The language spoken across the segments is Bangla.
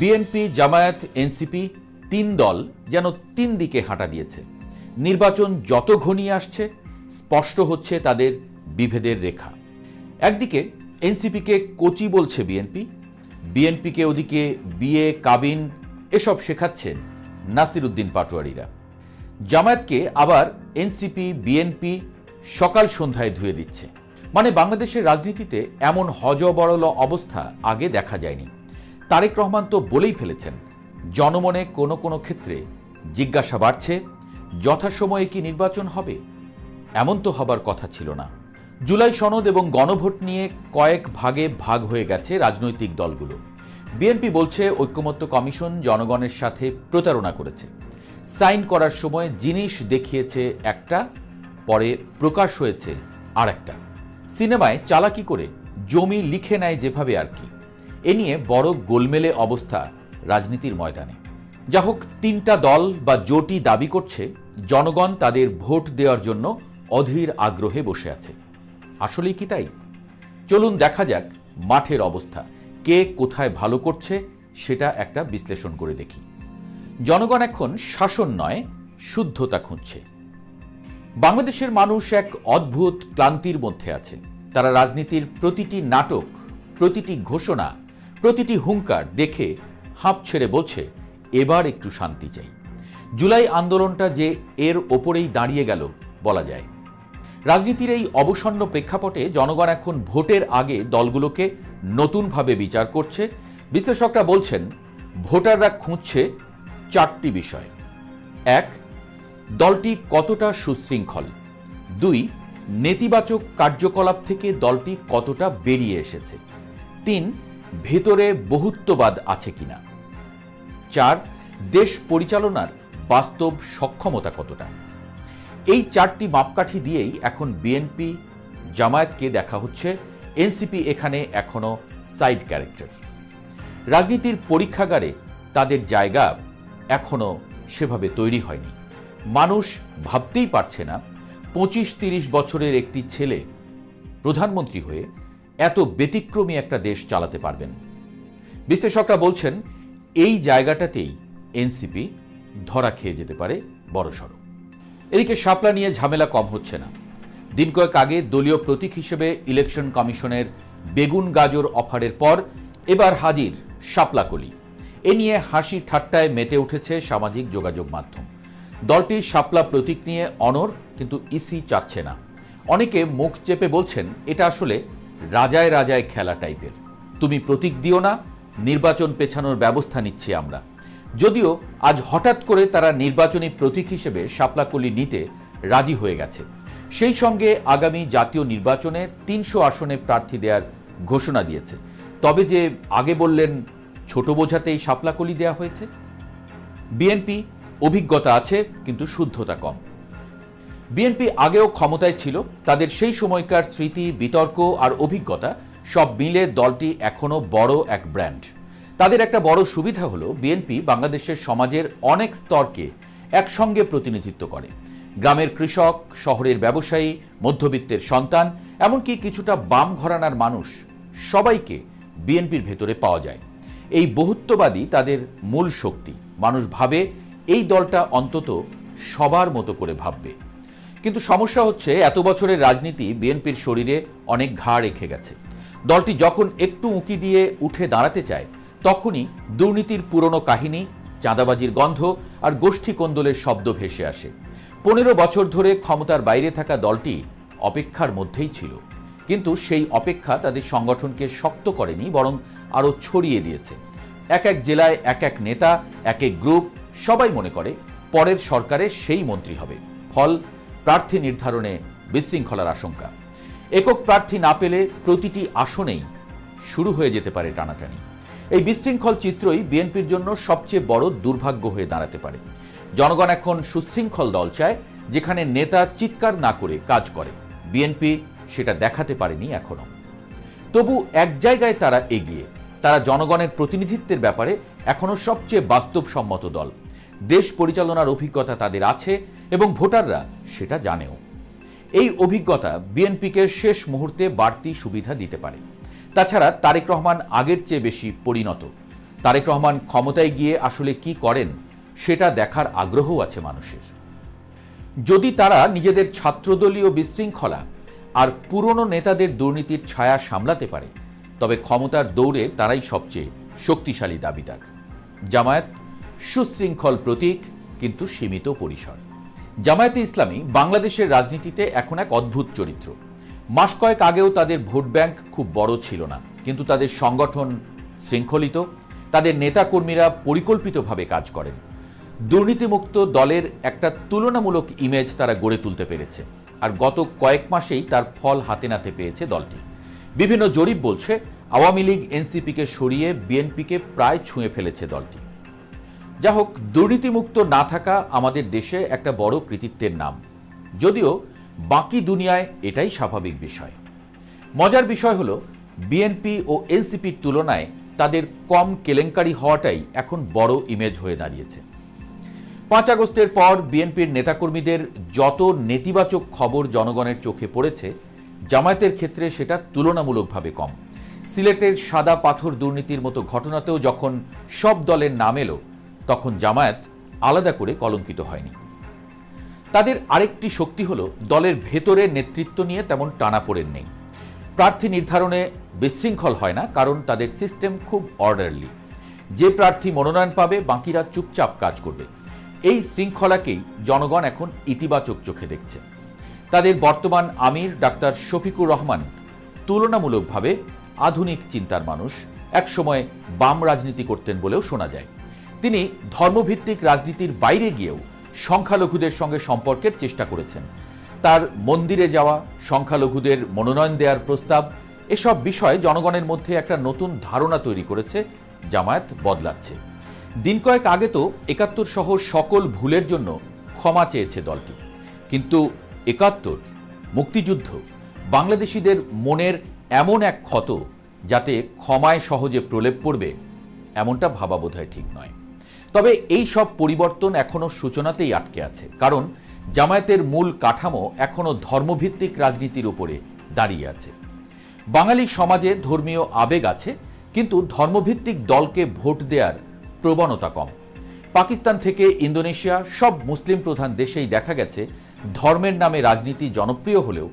বিএনপি, জামায়াত, এনসিপি তিন দল যেন তিন দিকে হাঁটা দিয়েছে। নির্বাচন যত ঘনিয়ে আসছে, স্পষ্ট হচ্ছে তাদের বিভেদের রেখা। একদিকে এনসিপিকে কোচি বলছে বিএনপি, বিএনপিকে ওদিকে বিয়ে কাবিন এসব শেখাচ্ছেন নাসির উদ্দিন পাটোয়ারিরা। জামায়াতকে আবার এনসিপি, বিএনপি সকাল সন্ধ্যায় ধুয়ে দিচ্ছে। মানে বাংলাদেশের রাজনীতিতে এমন হজবরল অবস্থা আগে দেখা যায়নি। তারেক রহমান তো বলেই ফেলেছেন, জনমনে কোনো কোনো ক্ষেত্রে জিজ্ঞাসা বাড়ছে, যথাসময়ে কি নির্বাচন হবে? এমন তো হবার কথা ছিল না। জুলাই সনদ এবং গণভোট নিয়ে কয়েক ভাগে ভাগ হয়ে গেছে রাজনৈতিক দলগুলো। বিএনপি বলছে ঐক্যমত্য কমিশন জনগণের সাথে প্রতারণা করেছে। সাইন করার সময় জিনিস দেখিয়েছে একটা, পরে প্রকাশ হয়েছে আর একটা সিনেমায় চালাকি করে জমি লিখে নেয় যেভাবে আর কি। এ নিয়ে বড় গোলমেলে অবস্থা রাজনীতির ময়দানে। যা হোক, তিনটা দল বা জোটই দাবি করছে, জনগণ তাদের ভোট দেওয়ার জন্য অধীর আগ্রহে বসে আছে। আসলেই কি তাই? চলুন দেখা যাক মাঠের অবস্থা। কে কোথায় ভালো করছে, সেটা একটা বিশ্লেষণ করে দেখি। জনগণ এখন শাসন নয়, শুদ্ধতা খুঁজছে। বাংলাদেশের মানুষ এক অদ্ভুত ক্লান্তির মধ্যে আছে। তারা রাজনীতির প্রতিটি নাটক, প্রতিটি ঘোষণা প্রতিটি হুঙ্কার দেখে হাঁপ ছেড়ে বলছে, এবার একটু শান্তি চাই। জুলাই আন্দোলনটা যে এর ওপরেই দাঁড়িয়ে গেল, বলা যায়। রাজনীতির এই অবসন্ন প্রেক্ষাপটে জনগণ এখন ভোটের আগে দলগুলোকে নতুনভাবে বিচার করছে। বিশ্লেষকরা বলছেন, ভোটাররা খুঁজছে চারটি বিষয়। এক, দলটি কতটা সুশৃঙ্খল? দুই, নেতিবাচক কার্যকলাপ থেকে দলটি কতটা বেরিয়ে এসেছে? তিন ভেতরে বহুত্ববাদ আছে কিনা? চার, দেশ পরিচালনার বাস্তব সক্ষমতা কতটা? এই চারটি মাপকাঠি দিয়েই এখন বিএনপি জামায়াতকে দেখা হচ্ছে। এনসিপি এখানে এখনও সাইড ক্যারেক্টার। রাজনীতির পরীক্ষাগারে তাদের জায়গা এখনও সেভাবে তৈরি হয়নি। মানুষ ভাবতেই পারছে না পঁচিশ তিরিশ বছরের একটি ছেলে প্রধানমন্ত্রী হয়ে এত ব্যতিক্রমী একটা দেশ চালাতে পারবেন। বিশ্লেষকরা বলছেন, এই জায়গাটাতেই এনসিপি ধরা খেয়ে যেতে পারে বড়সড়। এদিকে শাপলা নিয়ে ঝামেলা কম হচ্ছে না। দিন কয়েক আগে দলীয় প্রতীক হিসেবে ইলেকশন কমিশনের বেগুন গাজর অফারের পর এবার হাজির শাপলাকলি এ নিয়ে হাসি ঠাট্টায় মেতে উঠেছে সামাজিক যোগাযোগ মাধ্যম। দলটি শাপলা প্রতীক নিয়ে অনর কিন্তু ইসি চাচ্ছে না। অনেকে মুখ চেপে বলছেন, এটা আসলে রাজায় রাজায় খেলা টাইপের। তুমি প্রতীক দিও না, নির্বাচন পেছানোর ব্যবস্থা নিচ্ছি আমরা। যদিও আজ হঠাৎ করে তারা নির্বাচনী প্রতীক হিসেবে শাপলাকলি নিতে রাজি হয়ে গেছে। সেই সঙ্গে আগামী জাতীয় নির্বাচনে তিনশো আসনে প্রার্থী দেওয়ার ঘোষণা দিয়েছে। তবে যে আগে বললেন, ছোট বোঝাতেই শাপলাকলি দেওয়া হয়েছে? বিএনপি অভিজ্ঞতা আছে, কিন্তু শুদ্ধতা কম। বিএনপি আগেও ক্ষমতায় ছিল, তাদের সেই সময়কার স্মৃতি, বিতর্ক আর অভিজ্ঞতা সব মিলে দলটি এখনও বড় এক ব্র্যান্ড। তাদের একটা বড় সুবিধা হলো, বিএনপি বাংলাদেশের সমাজের অনেক স্তরকে একসঙ্গে প্রতিনিধিত্ব করে। গ্রামের কৃষক, শহরের ব্যবসায়ী, মধ্যবিত্তের সন্তান, এমনকি কিছুটা বাম ঘরানার মানুষ সবাইকে বিএনপির ভেতরে পাওয়া যায়। এই বহুত্ববাদী তাদের মূল শক্তি। মানুষ ভাবে এই দলটা অন্তত সবার মতো করে ভাববে। কিন্তু সমস্যা হচ্ছে, এত বছরের রাজনীতি বিএনপির শরীরে অনেক ঘা রেখে গেছে। দলটি যখন একটু উঁকি দিয়ে উঠে দাঁড়াতে চায়, তখনই দুর্নীতির পুরনো কাহিনী, চাঁদাবাজির গন্ধ আর গোষ্ঠী কোন্দলের শব্দ ভেসে আসে। পনেরো বছর ধরে ক্ষমতার বাইরে থাকা দলটি অপেক্ষার মধ্যেই ছিল। কিন্তু সেই অপেক্ষা তাদের সংগঠনকে শক্ত করেনি, বরং আরও ছড়িয়ে দিয়েছে। এক এক জেলায় এক এক নেতা, এক এক গ্রুপ, সবাই মনে করে, পরের সরকারে সেই মন্ত্রী হবে। ফল প্রার্থী নির্ধারণে বিশৃঙ্খলার আশঙ্কা। একক প্রার্থী না পেলে প্রতিটি আসনেই শুরু হয়ে যেতে পারে টানাটানি। এই বিশৃঙ্খল চিত্রই বিএনপির জন্য সবচেয়ে বড় দুর্ভাগ্য হয়ে দাঁড়াতে পারে। জনগণ এখন সুশৃঙ্খল দল চায়, যেখানে নেতা চিৎকার না করে কাজ করে। বিএনপি সেটা দেখাতে পারেনি এখনও তবু এক জায়গায় তারা এগিয়ে। তারা জনগণের প্রতিনিধিত্বের ব্যাপারে এখনও সবচেয়ে বাস্তবসম্মত দল। দেশ পরিচালনার অভিজ্ঞতা তাদের আছে এবং ভোটাররা সেটা জানেও। এই অভিজ্ঞতা বিএনপিকে শেষ মুহূর্তে বাড়তি সুবিধা দিতে পারে। তাছাড়া তারেক রহমান আগের চেয়ে বেশি পরিণত। তারেক রহমান ক্ষমতায় গিয়ে আসলে কি করেন, সেটা দেখার আগ্রহ আছে মানুষের। যদি তারা নিজেদের ছাত্রদলীয় বিশৃঙ্খলা আর পুরনো নেতাদের দুর্নীতির ছায়া সামলাতে পারে, তবে ক্ষমতার দৌড়ে তারাই সবচেয়ে শক্তিশালী দাবিদার। জামায়াত সুশৃঙ্খল প্রতীক, কিন্তু সীমিত পরিসর। জামায়াতে ইসলামী বাংলাদেশের রাজনীতিতে এখন এক অদ্ভুত চরিত্র। মাস কয়েক আগেও তাদের ভোট ব্যাংক খুব বড় ছিল না, কিন্তু তাদের সংগঠন শৃঙ্খলিত, তাদের নেতাকর্মীরা পরিকল্পিতভাবে কাজ করেন। দুর্নীতিমুক্ত দলের একটা তুলনামূলক ইমেজ তারা গড়ে তুলতে পেরেছে, আর গত কয়েক মাসেই তার ফল হাতে নাতে পেয়েছে দলটি। বিভিন্ন জরিপ বলছে, আওয়ামী লীগ এনসিপিকে সরিয়ে বিএনপিকে প্রায় ছুঁয়ে ফেলেছে দলটি। যা হোক দুর্নীতিমুক্ত না থাকা আমাদের দেশে একটা বড় কৃতিত্বের নাম। যদিও বাকি দুনিয়ায় এটাই স্বাভাবিক বিষয়। মজার বিষয় হলো বিএনপি ও এনসিপির তুলনায় তাদের কম কেলেঙ্কারি হওয়াটাই এখন বড় ইমেজ হয়ে দাঁড়িয়েছে। পাঁচ আগস্টের পর বিএনপির নেতাকর্মীদের যত নেতিবাচক খবর জনগণের চোখে পড়েছে, জামায়াতের ক্ষেত্রে সেটা তুলনামূলকভাবে কম। সিলেটের সাদা পাথর দুর্নীতির মতো ঘটনাতেও যখন সব দলের নাম এলো তখন জামায়াত আলাদা করে কলঙ্কিত হয়নি। তাদের আরেকটি শক্তি হল, দলের ভেতরে নেতৃত্ব নিয়ে তেমন টানাপোড়েন নেই। প্রার্থী নির্ধারণে বিশৃঙ্খল হয় না, কারণ তাদের সিস্টেম খুব অর্ডারলি। যে প্রার্থী মনোনয়ন পাবে, বাকিরা চুপচাপ কাজ করবে। এই শৃঙ্খলাকেই জনগণ এখন ইতিবাচক চোখে দেখছে। তাদের বর্তমান আমির ডাক্তার শফিকুর রহমান তুলনামূলকভাবে আধুনিক চিন্তার মানুষ, একসময় বাম রাজনীতি করতেন বলেও শোনা যায়। তিনি ধর্মভিত্তিক রাজনীতির বাইরে গিয়েও সংখ্যালঘুদের সঙ্গে সম্পর্কের চেষ্টা করেছেন। তার মন্দিরে যাওয়া, সংখ্যালঘুদের মনোনয়ন দেওয়ার প্রস্তাব, এসব বিষয়ে জনগণের মধ্যে একটা নতুন ধারণা তৈরি করেছে, জামায়াত বদলাচ্ছে। দিন কয়েক আগে তো একাত্তর সহ সকল ভুলের জন্য ক্ষমা চেয়েছে দলটি। কিন্তু একাত্তর, মুক্তিযুদ্ধ, বাংলাদেশিদের মনের এমন এক ক্ষত যাতে ক্ষমায় সহজে প্রলেপ পড়বে, এমনটা ভাবা বোধহয় ঠিক নয়। তবে এই সব পরিবর্তন এখনও সূচনাতেই আটকে আছে। কারণ জামায়াতের মূল কাঠামো এখনও ধর্মভিত্তিক রাজনীতির উপরে দাঁড়িয়ে আছে। বাঙালি সমাজে ধর্মীয় আবেগ আছে, কিন্তু ধর্মভিত্তিক দলকে ভোট দেওয়ার প্রবণতা কম। পাকিস্তান থেকে ইন্দোনেশিয়া সব মুসলিম প্রধান দেশেই দেখা গেছে, ধর্মের নামে রাজনীতি জনপ্রিয় হলেও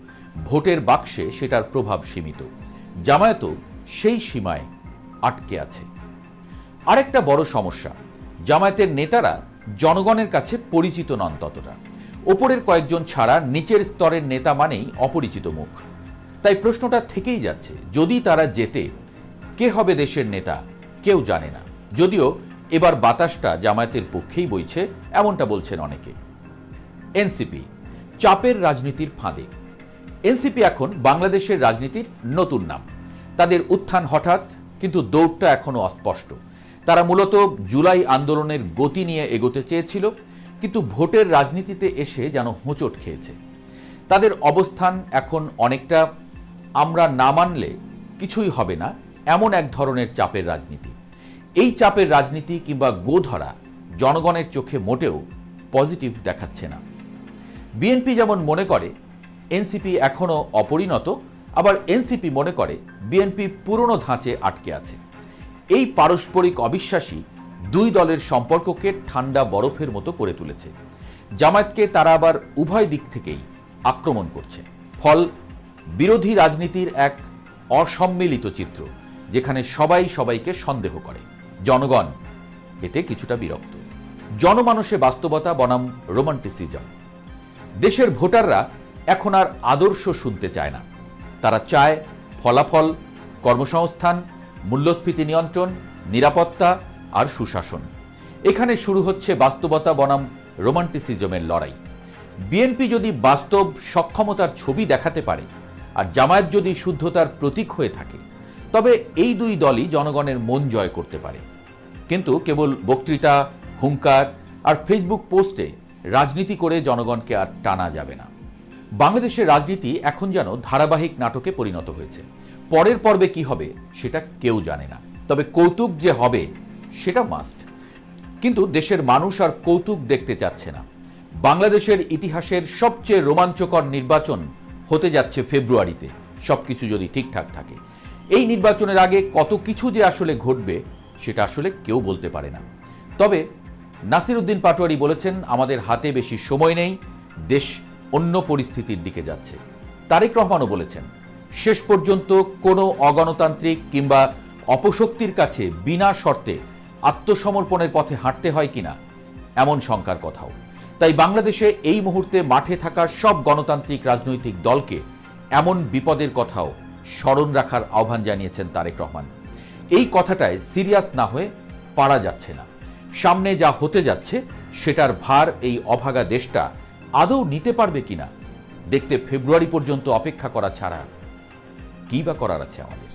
ভোটের বাক্সে সেটার প্রভাব সীমিত। জামায়াতও সেই সীমায় আটকে আছে। আরেকটা বড় সমস্যা জামায়াতের নেতারা জনগণের কাছে পরিচিত নন ততটা। ওপরের কয়েকজন ছাড়া নিচের স্তরের নেতা মানেই অপরিচিত মুখ। তাই প্রশ্নটা থেকেই যাচ্ছে, যদি তারা যেতে কে হবে দেশের নেতা, কেউ জানে না। যদিও এবার বাতাসটা জামায়াতের পক্ষেই বইছে, এমনটা বলছেন অনেকে। এনসিপি, চাপের রাজনীতির ফাঁদে। এনসিপি এখন বাংলাদেশের রাজনীতির নতুন নাম। তাদের উত্থান হঠাৎ, কিন্তু দৌড়টা এখনও অস্পষ্ট। তারা মূলত জুলাই আন্দোলনের গতি নিয়ে এগোতে চেয়েছিল, কিন্তু ভোটের রাজনীতিতে এসে যেন হোঁচট খেয়েছে। তাদের অবস্থান এখন অনেকটা আমরা না মানলে কিছুই হবে না, এমন এক ধরনের চাপের রাজনীতি। এই চাপের রাজনীতি কিংবা গোধরা জনগণের চোখে মোটেও পজিটিভ দেখাচ্ছে না। বিএনপি যেমন মনে করে, এনসিপি এখনও অপরিণত, আবার এনসিপি মনে করে, বিএনপি পুরনো ধাঁচে আটকে আছে। এই পারস্পরিক অবিশ্বাসী দুই দলের সম্পর্ককে ঠান্ডা বরফের মতো করে তুলেছে। জামায়াতকে তারা আবার উভয় দিক থেকেই আক্রমণ করছে। ফল, বিরোধী রাজনীতির এক অসম্মিলিত চিত্র, যেখানে সবাই সবাইকে সন্দেহ করে। জনগণ এতে কিছুটা বিরক্ত। জনমানসে বাস্তবতা বনাম রোমান্টিসিজম। দেশের ভোটাররা এখন আর আদর্শ শুনতে চায় না। তারা চায় ফলাফল, কর্মসংস্থান মূল্যস্ফীতি নিয়ন্ত্রণ, নিরাপত্তা আর সুশাসন। এখানে শুরু হচ্ছে বাস্তবতা বনাম রোমান্টিসিজমের লড়াই। বিএনপি যদি বাস্তব সক্ষমতার ছবি দেখাতে পারে আর জামায়াত যদি শুদ্ধতার প্রতীক হয়ে থাকে, তবে এই দুই দলই জনগণের মন জয় করতে পারে। কিন্তু কেবল বক্তৃতা, হুঙ্কার আর ফেসবুক পোস্টে রাজনীতি করে জনগণকে আর টানা যাবে না। বাংলাদেশের রাজনীতি এখন যেন ধারাবাহিক নাটকে পরিণত হয়েছে। পরের পর্বে কি হবে সেটা কেউ জানে না। তবে কৌতুক যে হবে সেটা মাস্ট কিন্তু দেশের মানুষ আর কৌতুক দেখতে চাচ্ছে না। বাংলাদেশের ইতিহাসের সবচেয়ে রোমাঞ্চকর নির্বাচন হতে যাচ্ছে ফেব্রুয়ারিতে। সবকিছু যদি ঠিকঠাক থাকে। এই নির্বাচনের আগে কত কিছু যে আসলে ঘটবে সেটা আসলে কেউ বলতে পারে না। তবে নাসির উদ্দিন পাটোয়ারি বলেছেন, আমাদের হাতে বেশি সময় নেই, দেশ অন্য পরিস্থিতির দিকে যাচ্ছে। তারেক রহমানও বলেছেন শেষ পর্যন্ত কোনো অগণতান্ত্রিক কিংবা অপশক্তির কাছে বিনা শর্তে আত্মসমর্পণের পথে হাঁটতে হয় কিনা, এমন শঙ্কার কথাও। তাই বাংলাদেশে এই মুহূর্তে মাঠে থাকা সব গণতান্ত্রিক রাজনৈতিক দলকে এমন বিপদের কথাও স্মরণ রাখার আহ্বান জানিয়েছেন তারেক রহমান। এই কথাটায় সিরিয়াস না হয়ে পারা যাচ্ছে না। সামনে যা হতে যাচ্ছে, সেটার ভার এই অভাগা দেশটা আদৌ নিতে পারবে কিনা, দেখতে ফেব্রুয়ারি পর্যন্ত অপেক্ষা করা ছাড়া কী বা করার আছে আমাদের?